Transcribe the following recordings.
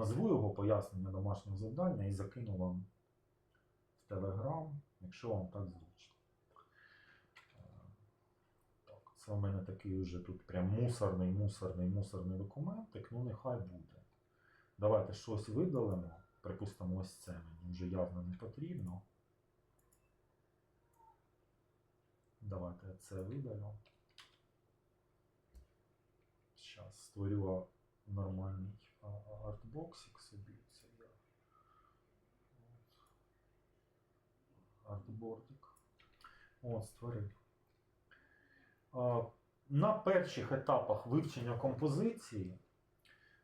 назву його пояснення домашнього завдання і закину вам в Телеграм, якщо вам так зручно. Так, це у мене такий вже тут прям мусорний, мусорний, мусорний документик, ну нехай буде. Давайте щось видалимо. Припустимо, ось це мені вже явно не потрібно. Давайте це видалю. Зараз створю нормальний артбоксик собі. Це я. От. Артбордик. От, створив. На перших етапах вивчення композиції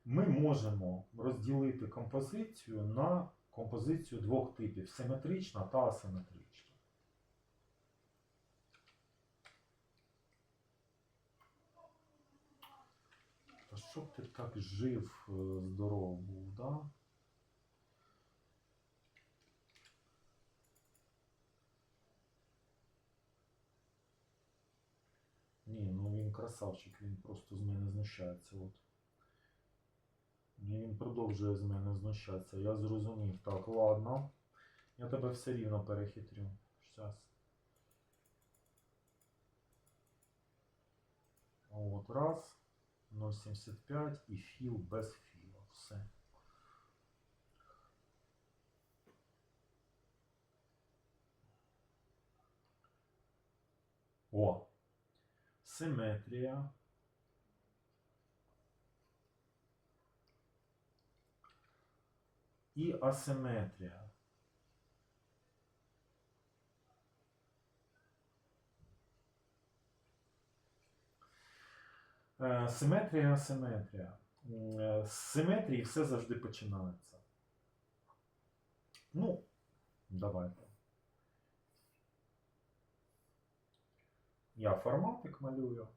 ми можемо розділити композицію на композицію двох типів: симетрична та асиметрична. Та щоб ти так жив, е, здоров був, да? Ні, ну він красавчик, він просто з мене знущається. От. Ні, він продовжує з мене знущатися. Я зрозумів. Так, ладно. Я тебе все рівно перехитрю. Щас. От, раз. 0,75 і філ без філа. Все. О! Симетрія. І асиметрія. Симетрія, асиметрія. Е, З симетрії все завжди починається. Ну, давайте. Я форматик малюю.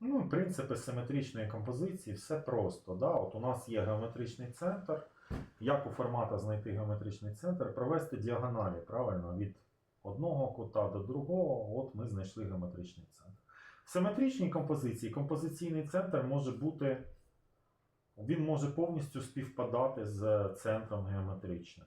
Ну, і принципи симетричної композиції все просто. Да? От у нас є геометричний центр. Як у формата знайти геометричний центр? Провести діагоналі, правильно, від одного кута до другого, от ми знайшли геометричний центр. В симетричній композиції композиційний центр може бути, він може повністю співпадати з центром геометричним.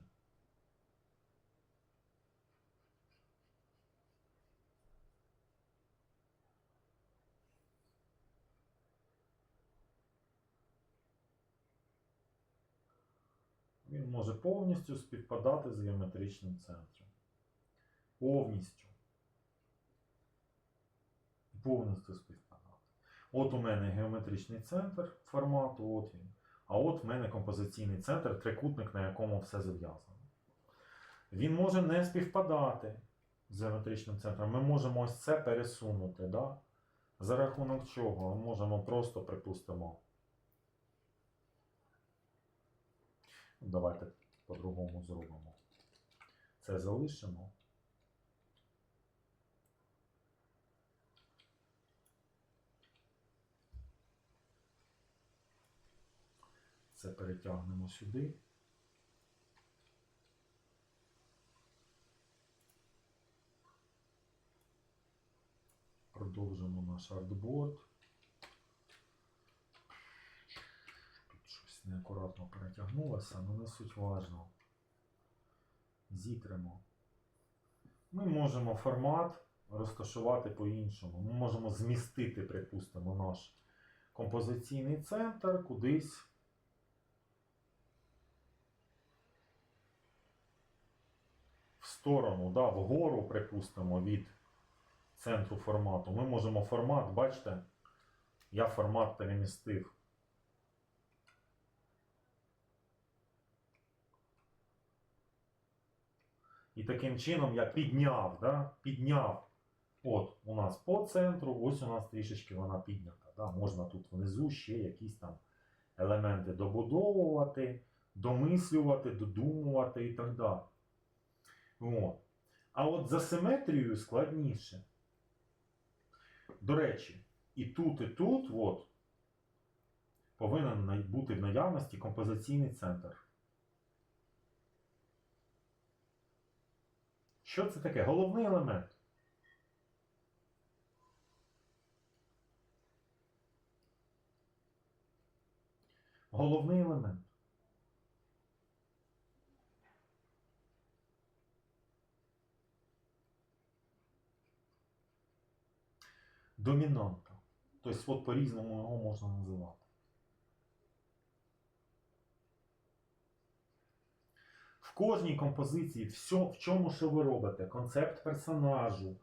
Він може повністю співпадати з геометричним центром. Повністю. Повністю співпадати. От у мене геометричний центр формату, от він. А от в мене композиційний центр, трикутник, на якому все зав'язано. Він може не співпадати з геометричним центром. Ми можемо ось це пересунути. Да? За рахунок чого? Ми можемо просто, припустимо. Давайте по-другому зробимо. Це залишимо. Це перетягнемо сюди. Продовжимо наш артборд. Тут щось неакуратно перетягнулося, але не суть важно. Зітримо. Ми можемо формат розташувати по-іншому. Ми можемо змістити, припустимо, наш композиційний центр кудись. В сторону, да, вгору, припустимо, від центру формату. Ми можемо формат, бачите, я формат перемістив. І таким чином я підняв, да? підняв. От у нас по центру, ось у нас трішечки вона піднята. Да? Можна тут внизу ще якісь там елементи добудовувати, домислювати, додумувати і так далі. От. А от за симетрією складніше. До речі, і тут, і тут от, повинен бути в наявності композиційний центр. Що це таке? Головний елемент. Головний елемент. Домінанта. Тобто, от по-різному його можна називати. В кожній композиції, все, в чому що ви робите, концепт персонажу,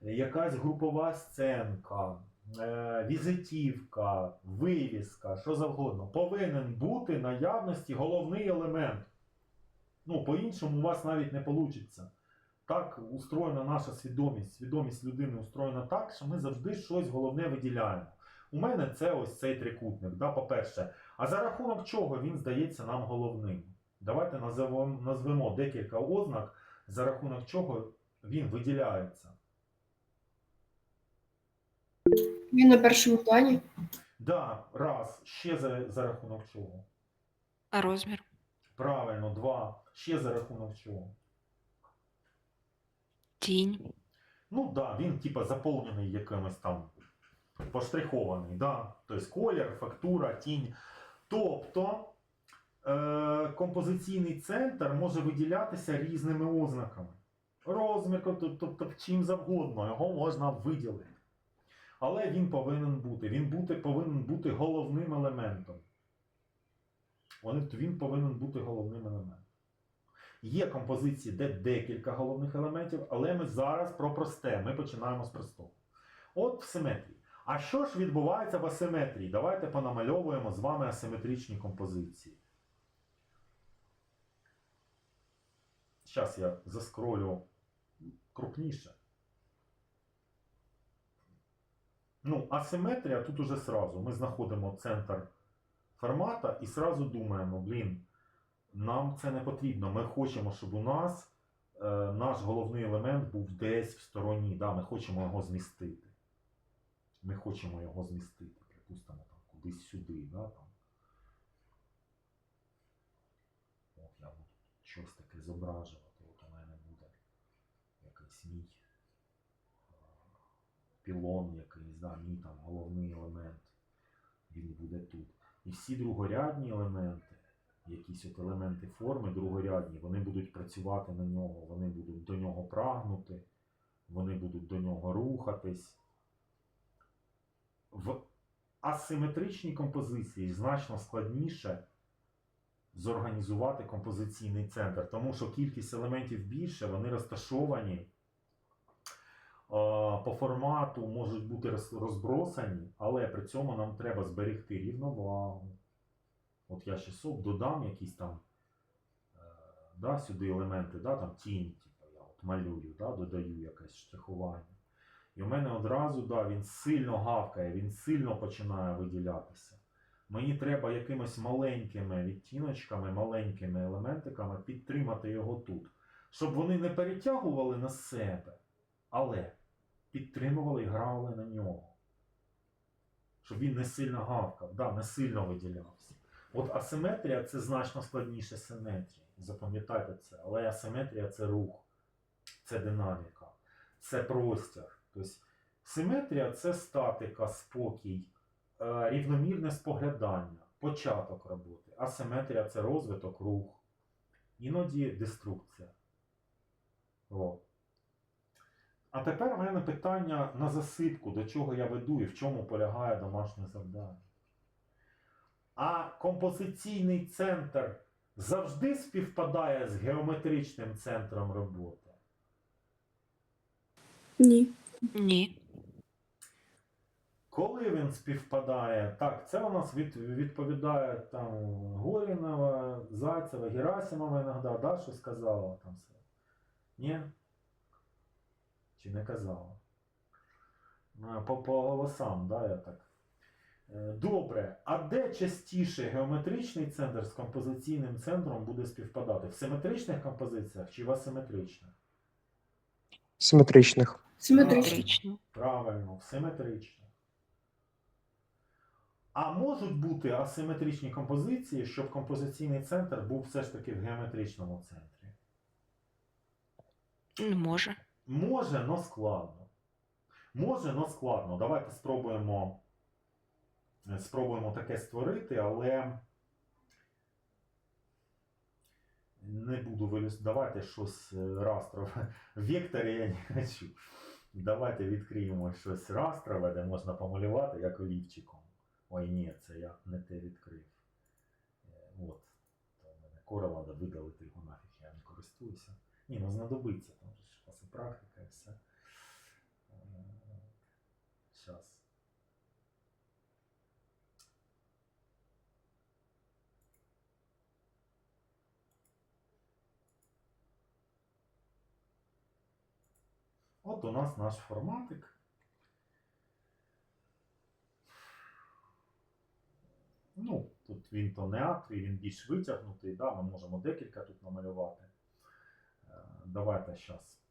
якась групова сценка, е, візитівка, вивіска, що завгодно, повинен бути наявності головний елемент. Ну, по-іншому у вас навіть не вийде. Так устроєна наша свідомість. Свідомість людини устроєна так, що ми завжди щось головне виділяємо. У мене це ось цей трикутник, да, по-перше. А за рахунок чого він здається нам головним? Давайте назвемо, назвемо декілька ознак, за рахунок чого він виділяється. Він на першому плані. Да, раз, ще за, за рахунок чого? А розмір? Правильно, два, ще за рахунок чого? Тінь. Ну да, він типа заповнений якимось там поштрихований, да? тобто колір, фактура, тінь. Тобто е- композиційний центр може виділятися різними ознаками. Розмір, тоб- тобто чим завгодно, його можна виділити. Але він повинен бути. Він бути, повинен бути головним елементом. Він повинен бути головним елементом. Є композиції, де декілька головних елементів, але ми зараз про просте. Ми починаємо з простого. От в симетрії. А що ж відбувається в асиметрії? Давайте понамальовуємо з вами асиметричні композиції. Зараз я заскролю крупніше. Ну, асиметрія тут уже сразу. Ми знаходимо центр формата і сразу думаємо, блін, нам це не потрібно. Ми хочемо, щоб у нас е, наш головний елемент був десь в стороні. Да? Ми хочемо його змістити. Ми хочемо його змістити, припустимо, там, кудись сюди. Да? Там. От я буду щось таке зображувати. От у мене буде якийсь мій е, пілон, якийсь, да, мій там головний елемент. Він буде тут. І всі другорядні елементи, якісь от елементи форми другорядні, вони будуть працювати на нього, вони будуть до нього прагнути, вони будуть до нього рухатись. В асиметричній композиції значно складніше зорганізувати композиційний центр, тому що кількість елементів більше, вони розташовані по формату, можуть бути розбросані, але при цьому нам треба зберегти рівновагу. От я ще соп додам якісь там е, да, сюди елементи, да, там тінь, типу, я от малюю, да, додаю якесь штрихування. І у мене одразу да, він сильно гавкає, він сильно починає виділятися. Мені треба якимось маленькими відтіночками, маленькими елементиками підтримати його тут, щоб вони не перетягували на себе, але підтримували і грали на нього. Щоб він не сильно гавкав, да, не сильно виділявся. От асиметрія це значно складніше симетрії. Запам'ятайте це. Але асиметрія це рух, це динаміка, це простір. Тобто симетрія це статика, спокій, е, рівномірне споглядання, початок роботи. Асиметрія це розвиток, рух, іноді деструкція. О. А тепер у мене питання на засипку, до чого я веду і в чому полягає домашнє завдання. А композиційний центр завжди співпадає з геометричним центром роботи. Ні. Ні. Коли він співпадає, так, це у нас від, відповідає там Горінова, Зайцева, Герасимова іноді, да, що сказала там все. Ні? Чи не казала? Ну, По, по голосам, да, я так. Е, Добре, а де частіше геометричний центр з композиційним центром буде співпадати? В симетричних композиціях чи в асиметричних? Симетричних. Симетрично. Правильно, в симетричних. А можуть бути асиметричні композиції, щоб композиційний центр був все ж таки в геометричному центрі. Не може. Може, но складно. Може, но складно. Давайте спробуємо, спробуємо таке створити, але не буду вилюс. Давайте щось е, растрове. Векторі я не хочу. Давайте відкриємо щось растрове, де можна помалювати як олівчиком. Ой, ні, це я не те відкрив. Е, От. То в мене кора треба видалити його нафіг, я не користуюся. Ні, ну знадобиться, там же у практика і все. Зараз. От у нас наш форматик. Ну, тут він то не аквій, він більш витягнутий, да, ми можемо декілька тут намалювати. Е, Давайте зараз.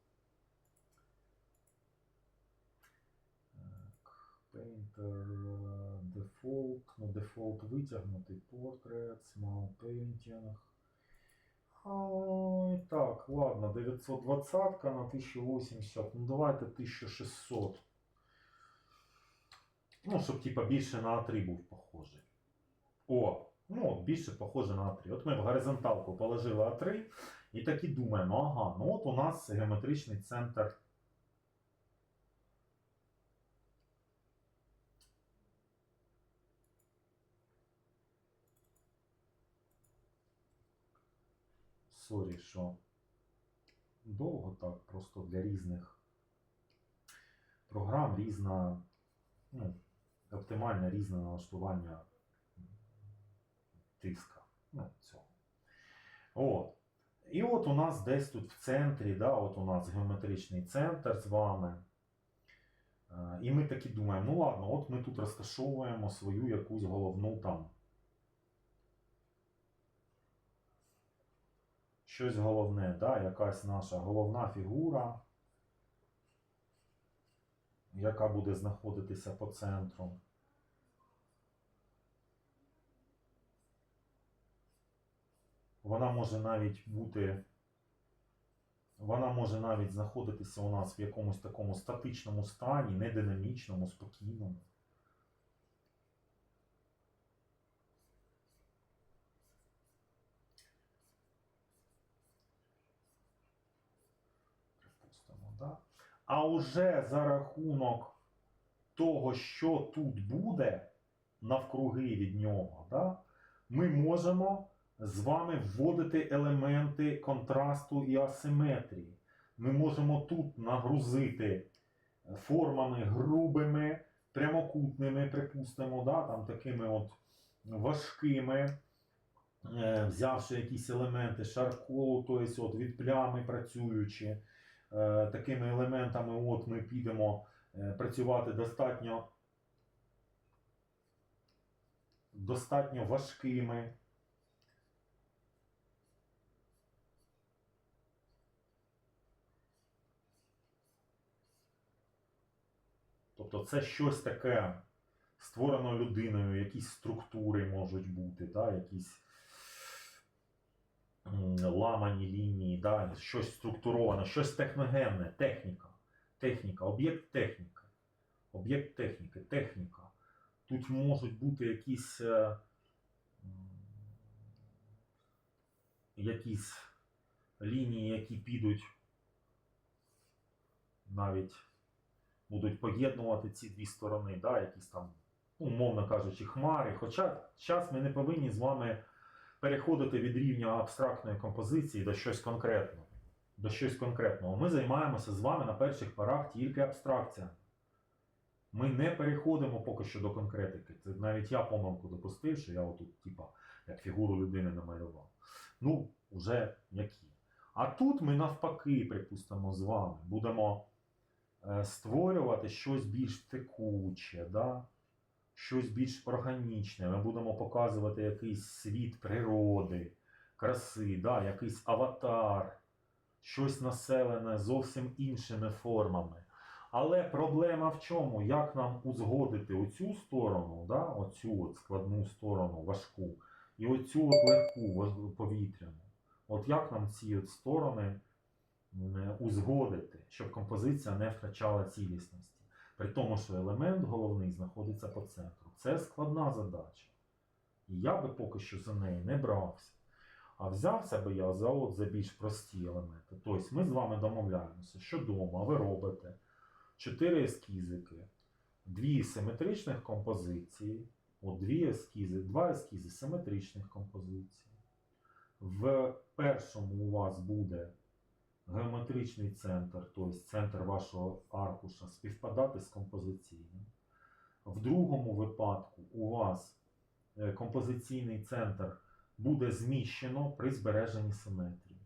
Painter е, Default, ну Default витягнутий, Portrait, Small Painting. Так, ладно, 920 на 1080, ну давайте 1600. Ну, щоб типа більше на А3 був похожий. О, ну більше похоже на А3. От ми в горизонталку положили А3 і так і думаємо, ага, ну от у нас геометричний центр. Сорі, що довго так, просто для різних програм різна, ну, оптимальне різне налаштування тиска. Ну, цього. От. І от у нас десь тут в центрі, да, от у нас геометричний центр з вами. Е, І ми такі думаємо, ну ладно, от ми тут розташовуємо свою якусь головну там. Щось головне, да, якась наша головна фігура, яка буде знаходитися по центру. Вона може навіть бути. Вона може навіть знаходитися у нас в якомусь такому статичному стані, не динамічному, спокійному. Припустимо, да? А уже за рахунок того, що тут буде навкруги від нього, да, ми можемо з вами вводити елементи контрасту і асиметрії. Ми можемо тут нагрузити формами грубими, прямокутними, припустимо, да, там такими от важкими, е, взявши якісь елементи шарколу, тобто від плями працюючи, е, такими елементами от ми підемо е, працювати достатньо, достатньо важкими. Тобто це щось таке створено людиною, якісь структури можуть бути, да, якісь ламані лінії, да, щось структуроване, щось техногенне, техніка. Техніка, об'єкт техніки. Об'єкт техніки, техніка. Тут можуть бути якісь, е, якісь лінії, які підуть навіть будуть поєднувати ці дві сторони, да, якісь там, умовно кажучи, хмари. Хоча зараз ми не повинні з вами переходити від рівня абстрактної композиції до щось конкретного. До щось конкретного. Ми займаємося з вами на перших порах тільки абстракціями. Ми не переходимо поки що до конкретики. Це навіть я помилку допустив, що я отут, типа, як фігуру людини намалював. Ну, вже які. А тут ми навпаки, припустимо, з вами будемо е, створювати щось більш текуче, да? Щось більш органічне. Ми будемо показувати якийсь світ природи, краси, да? якийсь аватар, щось населене зовсім іншими формами. Але проблема в чому? Як нам узгодити оцю сторону, да? оцю от складну сторону важку, і оцю от легку повітряну. От як нам ці от сторони узгодити, щоб композиція не втрачала цілісності. При тому, що елемент головний знаходиться по центру. Це складна задача. І я би поки що за неї не брався. А взявся би я за, от, за більш прості елементи. Тобто ми з вами домовляємося, що вдома ви робите чотири ескізики, дві симетричних композиції, от дві ескізи, два ескізи симетричних композицій. В першому у вас буде геометричний центр, тобто центр вашого аркуша, співпадати з композиційним. В другому випадку у вас е, композиційний центр буде зміщено при збереженні симетрії.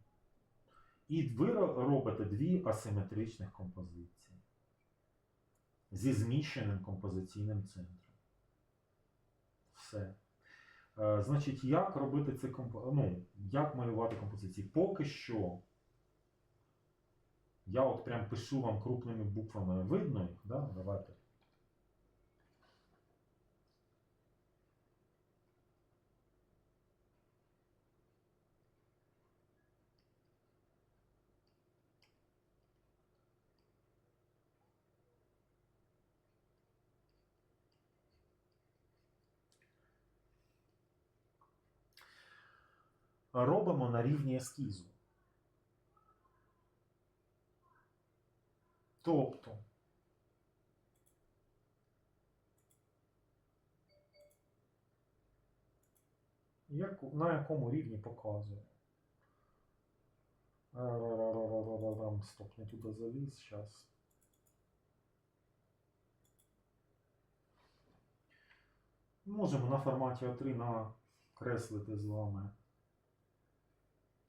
І ви робите дві асиметричних композиції зі зміщеним композиційним центром. Все. Е, Значить, як робити це ну, як малювати композиції? Поки що я от прям пишу вам крупними буквами. Видно їх? Да? Давайте. Робимо на рівні ескізу. Тобто як, на якому рівні показує? Стоп, не туди заліз, зараз. Можемо на форматі А3 накреслити з вами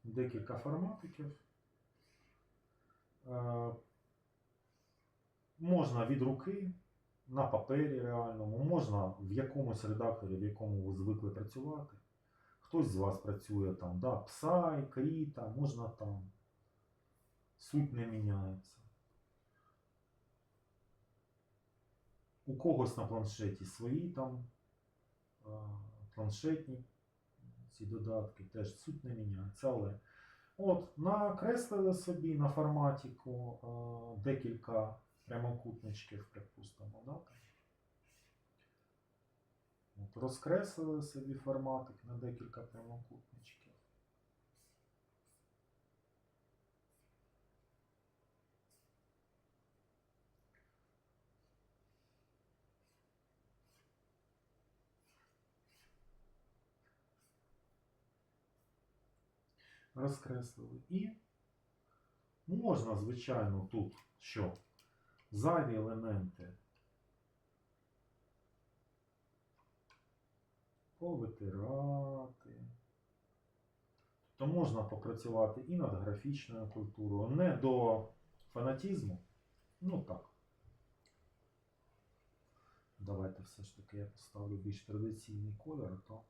декілька форматиків. Можна від руки на папері реальному, можна в якомусь редакторі, в якому ви звикли працювати. Хтось з вас працює там, да, Psy, Кріта, можна там. Суть не міняється. У когось на планшеті свої там планшетні ці додатки, теж суть не міняється. Але от накреслили собі на форматіку декілька прямокутничків, припустимо. Да? От, розкреслили собі форматик на декілька прямокутничків. Розкреслили. І можна, звичайно, тут що? Зайві елементи повитирати. То можна попрацювати і над графічною культурою. Не до фанатізму. Ну так. Давайте все ж таки я поставлю більш традиційний кольор, то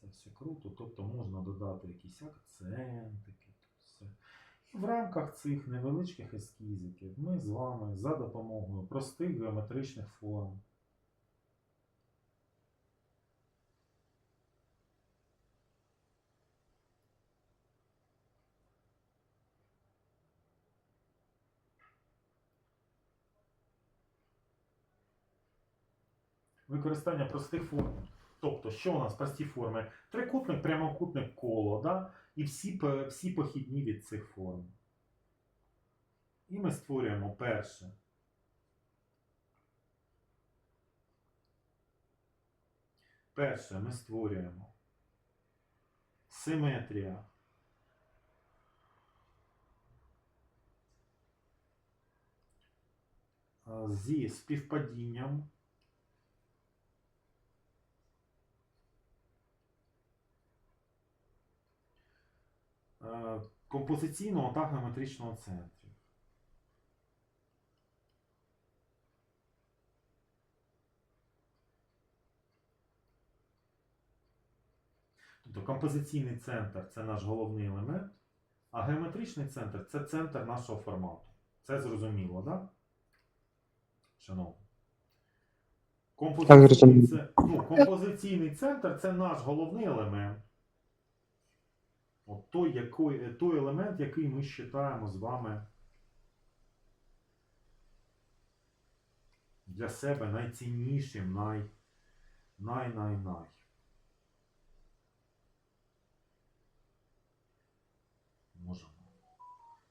це все круто. Тобто можна додати якісь акцентики. В рамках цих невеличких ескізиків ми з вами за допомогою простих геометричних форм використання простих форм. Тобто, що у нас прості форми? Трикутник, прямокутник, коло, да? І всі, всі похідні від цих форм. І ми створюємо перше. Перше ми створюємо симетрія. Зі співпадінням композиційного та геометричного центрів. Тобто композиційний центр це наш головний елемент, а геометричний центр це центр нашого формату. Це зрозуміло, так? Да? Шановні. Композиційний, це, ну, композиційний центр це наш головний елемент. От той, який, той елемент, який ми вважаємо з вами для себе найціннішим, най, най, най, най. Можемо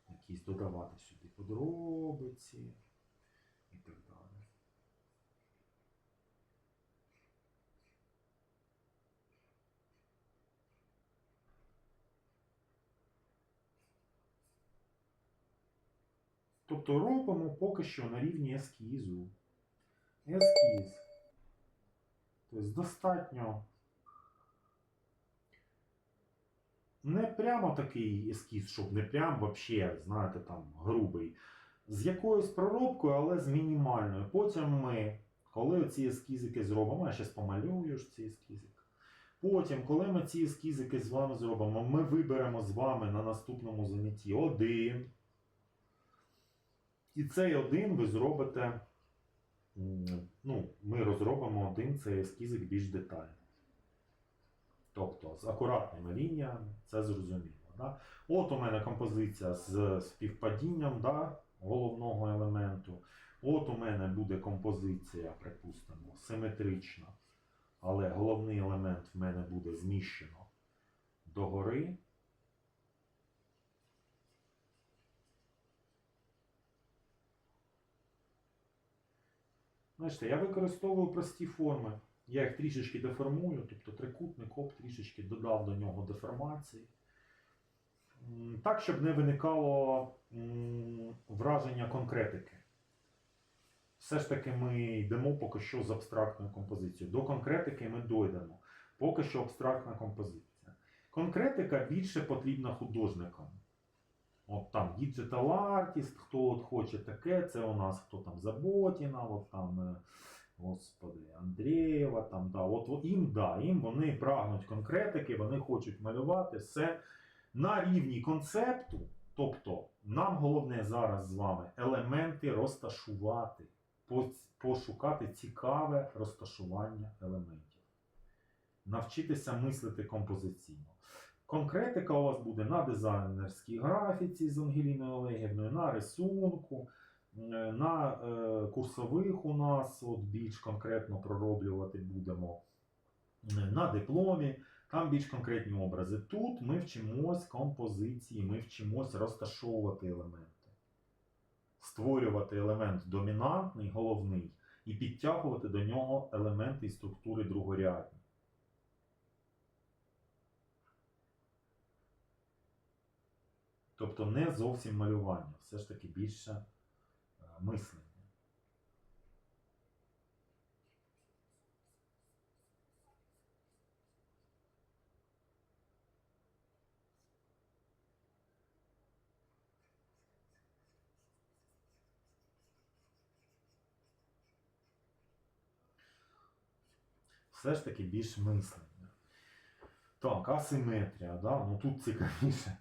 якісь додавати сюди подробиці і так далі. Тобто робимо поки що на рівні ескізу. Ескіз. Тобто достатньо не прямо такий ескіз, щоб не прям вообще, знаєте, там грубий. З якоюсь проробкою, але з мінімальною. Потім ми, коли ці ескізики зробимо, я зараз помалюю ж ці ескізики. Потім, коли ми ці ескізики з вами зробимо, ми виберемо з вами на наступному занятті один. І цей один ви зробите. Ну, ми розробимо один цей ескізик більш детально. Тобто з акуратними лініями, це зрозуміло. Да? От у мене композиція з співпадінням да, головного елементу. От у мене буде композиція, припустимо, симетрична. Але головний елемент в мене буде зміщено догори. Знаєте, я використовую прості форми. Я їх трішечки деформую, тобто трикутник, оп, трішечки додав до нього деформації. Так, щоб не виникало враження конкретики. Все ж таки ми йдемо поки що з абстрактною композицією. До конкретики ми дойдемо. Поки що абстрактна композиція. Конкретика більше потрібна художникам. От там Digital Artist, хто от хоче таке, це у нас хто там Заботіна, от там, е, господи, Андрієва, там, да, от, їм, да, їм вони прагнуть конкретики, вони хочуть малювати все на рівні концепту. Тобто, нам головне зараз з вами елементи розташувати, пошукати цікаве розташування елементів, навчитися мислити композиційно. Конкретика у вас буде на дизайнерській графіці з Ангеліною Олегівною, на рисунку, е, на е, курсових у нас от більш конкретно пророблювати будемо е, на дипломі. Там більш конкретні образи. Тут ми вчимось композиції, ми вчимось розташовувати елементи, створювати елемент домінантний, головний, і підтягувати до нього елементи і структури другорядні. Тобто не зовсім малювання, все ж таки більше е, мислення. Все ж таки більш мислення. Так, асиметрія, да? ну тут цікавіше.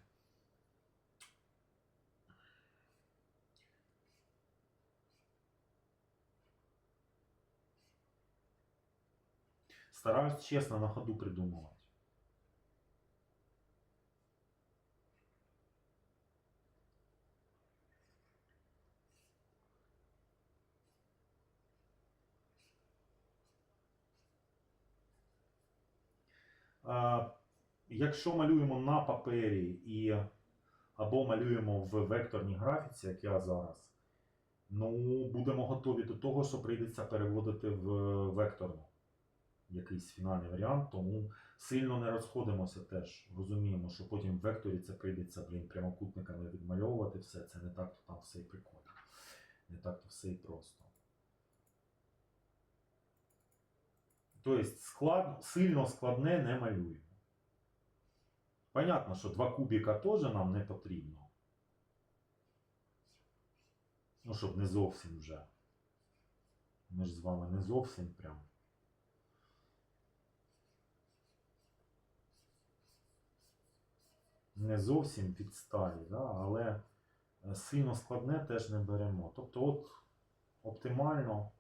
Стараюсь честно на ходу придумывать. Е, Якщо малюємо на папері і або малюємо в векторній графіці, як я зараз, ну будемо готові до того, що прийдеться переводити в векторну якийсь фінальний варіант, тому сильно не розходимося теж. Розуміємо, що потім в векторі це прийдеться блін, прямокутниками відмальовувати все. Це не так, то там все і прикольно. Не так то все і просто. Тобто склад, сильно складне не малюємо. Понятно, що два кубіка теж нам не потрібно. Ну, щоб не зовсім вже. Ми ж з вами не зовсім прям. Не зовсім відсталі, да? але е, сильно складне теж не беремо. Тобто, от оптимально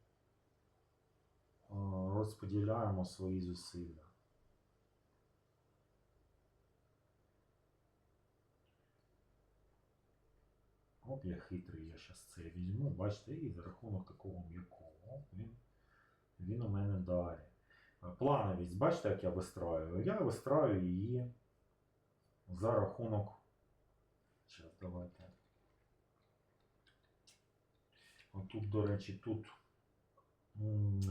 е, розподіляємо свої зусилля. Оп, я хитрий, я зараз це візьму, бачите, і за рахунок такого м'якого, він, він у мене далі. Е, Плановість, бачите, як я вистраюю? Я вистраю її за рахунок. Зараз давайте. Тут, до речі, тут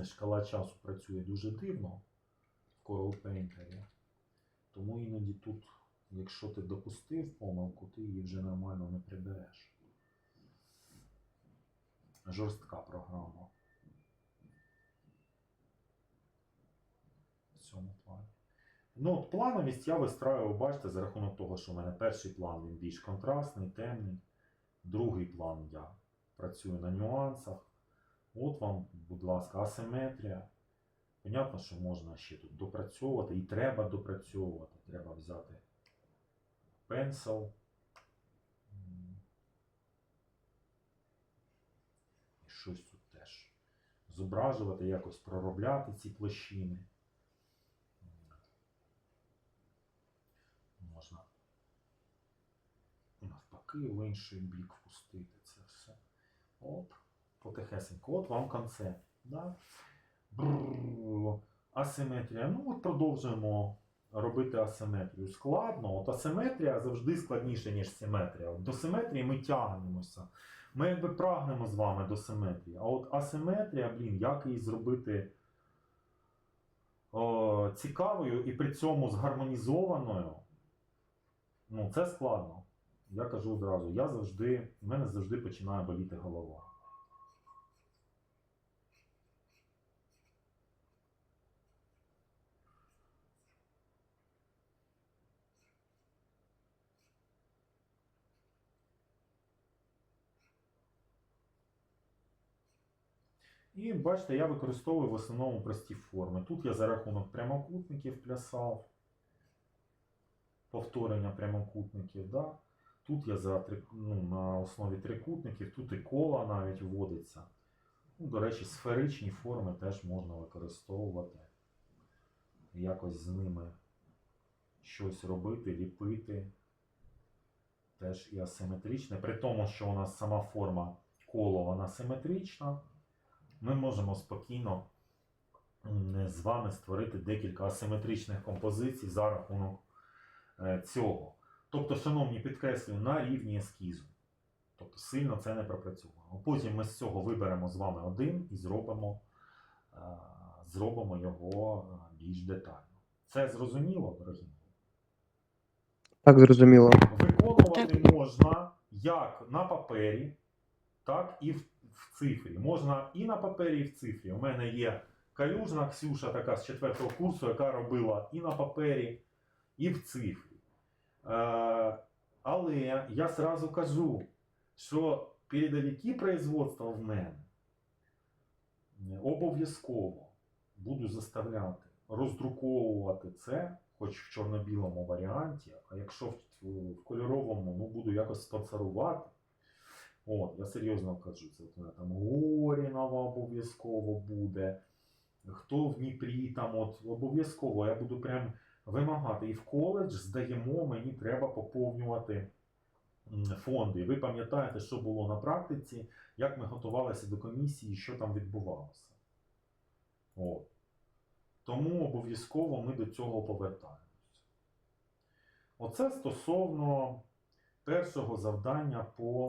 шкала часу працює дуже дивно в Coral Painter. Тому іноді тут, якщо ти допустив помилку, ти її вже нормально не прибереш. Жорстка програма. В цьому плані. Ну, от плановість я вистраював, бачите, за рахунок того, що в мене перший план він більш контрастний, темний. Другий план я працюю на нюансах. От вам, будь ласка, асиметрія. Понятно, що можна ще тут допрацьовувати і треба допрацьовувати. Треба взяти пенсил. М. І щось тут теж зображувати, якось проробляти ці площини. Можна навпаки в інший бік впустити це все. Оп, потихесенько. От вам концепт. Да? Асиметрія. Ну, от продовжуємо робити асиметрію. Складно. От асиметрія завжди складніша, ніж симетрія. От до симетрії ми тягнемося. Ми якби прагнемо з вами до симетрії. А от асиметрія, блін, як її зробити о, цікавою і при цьому згармонізованою. Ну, це складно. Я кажу одразу, я завжди, в мене завжди починає боліти голова. І бачите, я використовую в основному прості форми. Тут я за рахунок прямокутників плясав, повторення прямокутників. Да? Тут я за, ну, на основі трикутників, тут і кола навіть вводиться. Ну, до речі, сферичні форми теж можна використовувати. Якось з ними щось робити, ліпити. Теж і асиметричне. При тому, що у нас сама форма коло, вона симетрична, ми можемо спокійно з вами створити декілька асиметричних композицій за рахунок е, цього. Тобто, шановні, підкреслюю, на рівні ескізу. Тобто сильно це не пропрацьовано. Потім ми з цього виберемо з вами один і зробимо, е, зробимо його е, більш детально. Це зрозуміло, дорогі? мої? Так, зрозуміло. Виконувати можна як на папері, так і в, в цифрі. Можна і на папері, і в цифрі. У мене є калюжна Ксюша, така з четвертого курсу, яка робила і на папері, і в цифрі. Е, але я сразу кажу, що передовики производства в мене обов'язково буду заставляти роздруковувати це, хоч в чорно-білому варіанті, а якщо в, кольоровому, ну буду якось спонсорувати. От, я серйозно кажу, це от там Горінова обов'язково буде. Хто в Дніпрі там от обов'язково я буду прям вимагати. І в коледж здаємо, мені треба поповнювати фонди. Ви пам'ятаєте, що було на практиці, як ми готувалися до комісії, що там відбувалося. От. Тому обов'язково ми до цього повертаємось. Оце стосовно першого завдання по